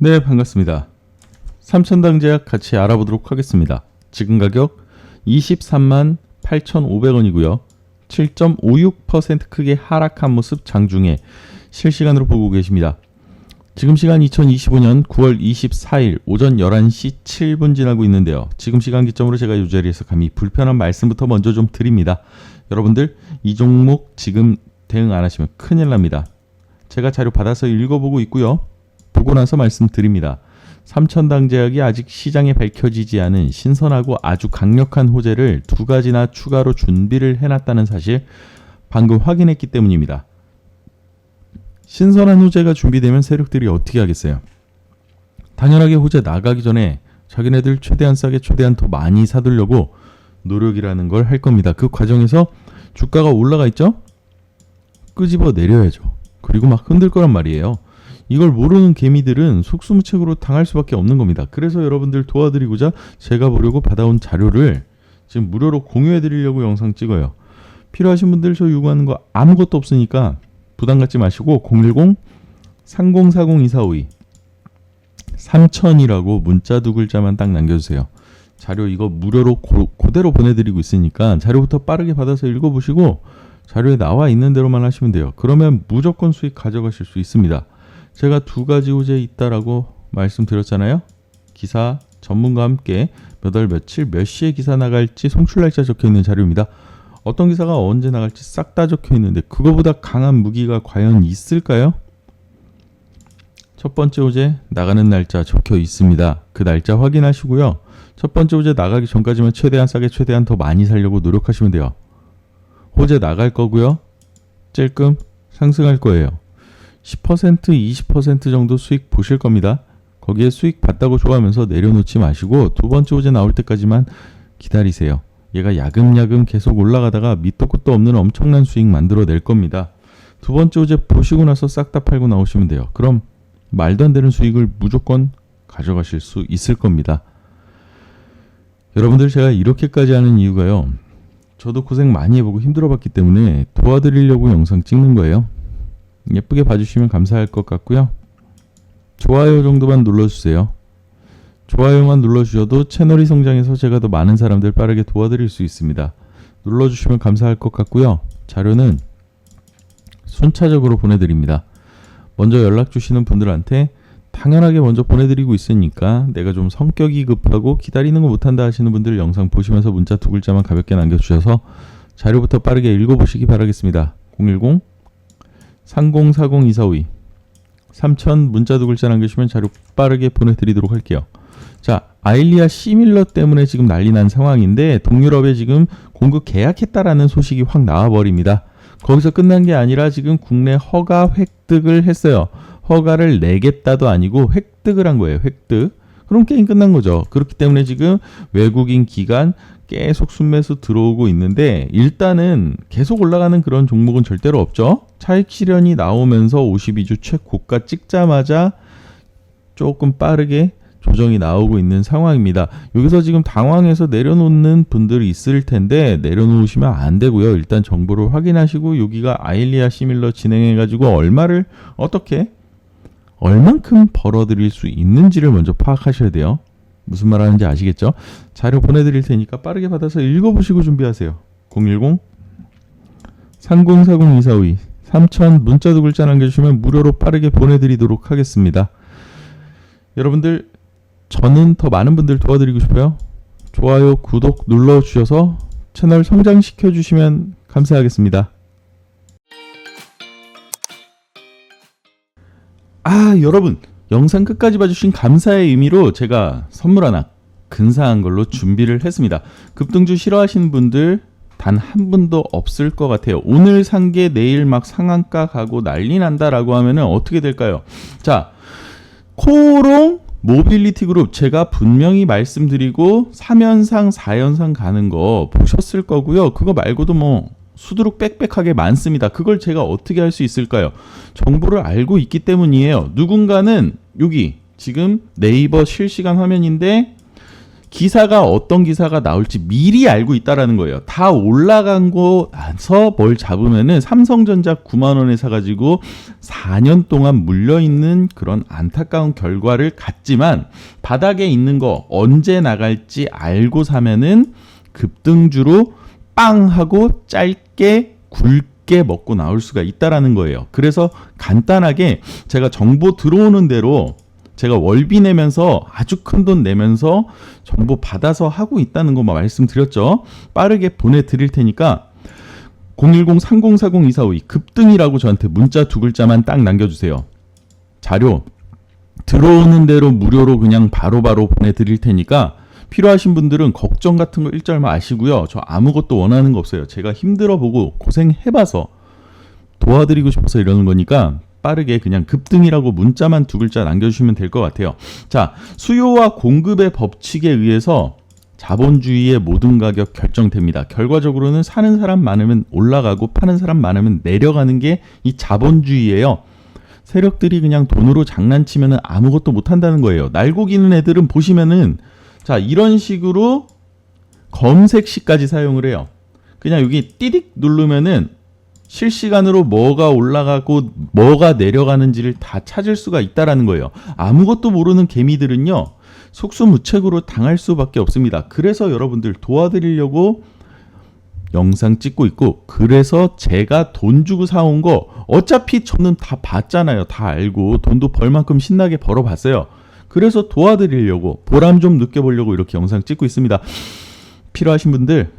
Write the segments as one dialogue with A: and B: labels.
A: 네, 반갑습니다. 삼천당 제약 같이 알아보도록 하겠습니다. 지금 가격 23만 8,500원이고요. 7.56% 크게 하락한 모습 장중에 실시간으로 보고 계십니다. 지금 시간 2025년 9월 24일 오전 11시 7분 지나고 있는데요. 지금 시간 기점으로 제가 이 자리에서 감히 불편한 말씀부터 먼저 좀 드립니다. 여러분들 이 종목 지금 대응 안 하시면 큰일 납니다. 제가 자료 받아서 읽어보고 있고요. 보고 나서 말씀드립니다. 삼천당 제약이 아직 시장에 밝혀지지 않은 신선하고 아주 강력한 호재를 두 가지나 추가로 준비를 해놨다는 사실 방금 확인했기 때문입니다. 신선한 호재가 준비되면 세력들이 어떻게 하겠어요? 당연하게 호재 나가기 전에 자기네들 최대한 싸게 최대한 더 많이 사두려고 노력이라는 걸 할 겁니다. 그 과정에서 주가가 올라가 있죠? 끄집어 내려야죠. 그리고 막 흔들 거란 말이에요. 이걸 모르는 개미들은 속수무책으로 당할 수밖에 없는 겁니다. 그래서 여러분들 도와드리고자 제가 보려고 받아온 자료를 지금 무료로 공유해 드리려고 영상 찍어요. 필요하신 분들 저 요구하는 거 아무것도 없으니까 부담 갖지 마시고 010 3040 2452 3000이라고 문자 두 글자만 딱 남겨주세요. 자료 이거 무료로 고, 그대로 보내드리고 있으니까 자료부터 빠르게 받아서 읽어보시고 자료에 나와 있는 대로만 하시면 돼요. 그러면 무조건 수익 가져가실 수 있습니다. 제가 두 가지 호재 있다라고 말씀드렸잖아요. 기사 전문가와 함께 몇 월 며칠 몇 시에 기사 나갈지 송출 날짜 적혀 있는 자료입니다. 어떤 기사가 언제 나갈지 싹 다 적혀 있는데 그거보다 강한 무기가 과연 있을까요? 첫 번째 호재 나가는 날짜 적혀 있습니다. 그 날짜 확인하시고요. 첫 번째 호재 나가기 전까지만 최대한 싸게 최대한 더 많이 살려고 노력하시면 돼요. 호재 나갈 거고요. 찔끔 상승할 거예요. 10% 20% 정도 수익 보실 겁니다. 거기에 수익 봤다고 좋아하면서 내려놓지 마시고 두 번째 호재 나올 때까지만 기다리세요. 얘가 야금야금 계속 올라가다가 밑도 끝도 없는 엄청난 수익 만들어 낼 겁니다. 두 번째 호재 보시고 나서 싹 다 팔고 나오시면 돼요. 그럼 말도 안 되는 수익을 무조건 가져가실 수 있을 겁니다. 여러분들 제가 이렇게까지 하는 이유가요. 저도 고생 많이 해보고 힘들어봤기 때문에 도와드리려고 영상 찍는 거예요. 예쁘게 봐주시면 감사할 것 같고요. 좋아요 정도만 눌러주세요. 좋아요만 눌러주셔도 채널이 성장해서 제가 더 많은 사람들 빠르게 도와드릴 수 있습니다. 눌러주시면 감사할 것 같고요. 자료는 순차적으로 보내드립니다. 먼저 연락 주시는 분들한테 당연하게 먼저 보내드리고 있으니까 내가 좀 성격이 급하고 기다리는 거 못한다 하시는 분들 영상 보시면서 문자 두 글자만 가볍게 남겨주셔서 자료부터 빠르게 읽어보시기 바라겠습니다. 010 3040 2452 3000 문자 두 글자 남겨주시면 자료 빠르게 보내드리도록 할게요. 자, 아일리아 시밀러 때문에 지금 난리 난 상황인데 동유럽에 지금 공급 계약했다라는 소식이 확 나와버립니다. 거기서 끝난 게 아니라 지금 국내 허가 획득을 했어요. 허가를 내겠다도 아니고 획득을 한 거예요. 획득. 그럼 게임 끝난 거죠. 그렇기 때문에 지금 외국인 기관 계속 순매수 들어오고 있는데 일단은 계속 올라가는 그런 종목은 절대로 없죠. 차익 실현이 나오면서 52주 최고가 찍자마자 조금 빠르게 조정이 나오고 있는 상황입니다. 여기서 지금 당황해서 내려놓는 분들이 있을 텐데 내려놓으시면 안 되고요. 일단 정보를 확인하시고 여기가 아일리아 시밀러 진행해 가지고 얼마를 어떻게 얼만큼 벌어들일 수 있는지를 먼저 파악하셔야 돼요. 무슨 말 하는지 아시겠죠? 자료 보내드릴 테니까 빠르게 받아서 읽어보시고 준비하세요. 010 3040 2452 3000 문자 두 글자 남겨주시면 무료로 빠르게 보내드리도록 하겠습니다. 여러분들 저는 더 많은 분들 도와드리고 싶어요. 좋아요, 구독 눌러주셔서 채널 성장시켜 주시면 감사하겠습니다. 아, 여러분, 영상 끝까지 봐주신 감사의 의미로 제가 선물 하나 근사한 걸로 준비를 했습니다. 급등주 싫어하시는 분들 단 한 분도 없을 것 같아요. 오늘 산 게 내일 막 상한가 가고 난리 난다라고 하면은 어떻게 될까요? 자, 코롱 모빌리티 그룹 제가 분명히 말씀드리고 3연상 4연상 가는 거 보셨을 거고요. 그거 말고도 뭐 수두룩 빽빽하게 많습니다. 그걸 제가 어떻게 할 수 있을까요? 정보를 알고 있기 때문이에요. 누군가는 여기 지금 네이버 실시간 화면인데 기사가 어떤 기사가 나올지 미리 알고 있다라는 거예요. 다 올라간 거 나서 뭘 잡으면은 삼성전자 9만 원에 사가지고 4년 동안 물려 있는 그런 안타까운 결과를 갖지만 바닥에 있는 거 언제 나갈지 알고 사면은 급등주로 빵 하고 짧게 굵게 먹고 나올 수가 있다라는 거예요. 그래서 간단하게 제가 정보 들어오는 대로 제가 월비 내면서 아주 큰 돈 내면서 정보 받아서 하고 있다는 것만 말씀드렸죠. 빠르게 보내드릴 테니까 010-3040-2452 급등이라고 저한테 문자 두 글자만 딱 남겨주세요. 자료 들어오는 대로 무료로 그냥 바로바로 보내드릴 테니까 필요하신 분들은 걱정 같은 거 일절 마시고요. 저 아무것도 원하는 거 없어요. 제가 힘들어 보고 고생해봐서 도와드리고 싶어서 이러는 거니까 빠르게 그냥 급등이라고 문자만 두 글자 남겨주시면 될 것 같아요. 자, 수요와 공급의 법칙에 의해서 자본주의의 모든 가격 결정됩니다. 결과적으로는 사는 사람 많으면 올라가고 파는 사람 많으면 내려가는 게 이 자본주의예요. 세력들이 그냥 돈으로 장난치면 아무것도 못 한다는 거예요. 날고기는 애들은 보시면은 자, 이런 식으로 검색시까지 사용을 해요. 그냥 여기 띠딕 누르면은 실시간으로 뭐가 올라가고 뭐가 내려가는지를 다 찾을 수가 있다라는 거예요. 아무것도 모르는 개미들은요. 속수무책으로 당할 수밖에 없습니다. 그래서 여러분들 도와드리려고 영상 찍고 있고 그래서 제가 돈 주고 사온 거 어차피 저는 다 봤잖아요. 다 알고 돈도 벌 만큼 신나게 벌어봤어요. 그래서 도와드리려고 보람 좀 느껴보려고 이렇게 영상 찍고 있습니다. 필요하신 분들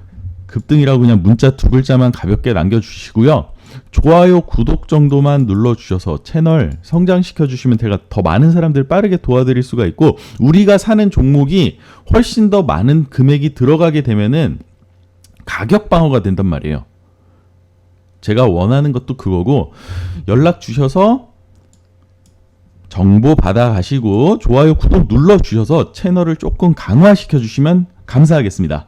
A: 급등이라고 그냥 문자 두 글자만 가볍게 남겨주시고요. 좋아요, 구독 정도만 눌러주셔서 채널 성장시켜 주시면 제가 더 많은 사람들 빠르게 도와드릴 수가 있고 우리가 사는 종목이 훨씬 더 많은 금액이 들어가게 되면은 가격 방어가 된단 말이에요. 제가 원하는 것도 그거고 연락 주셔서 정보 받아 가시고 좋아요, 구독 눌러 주셔서 채널을 조금 강화시켜 주시면 감사하겠습니다.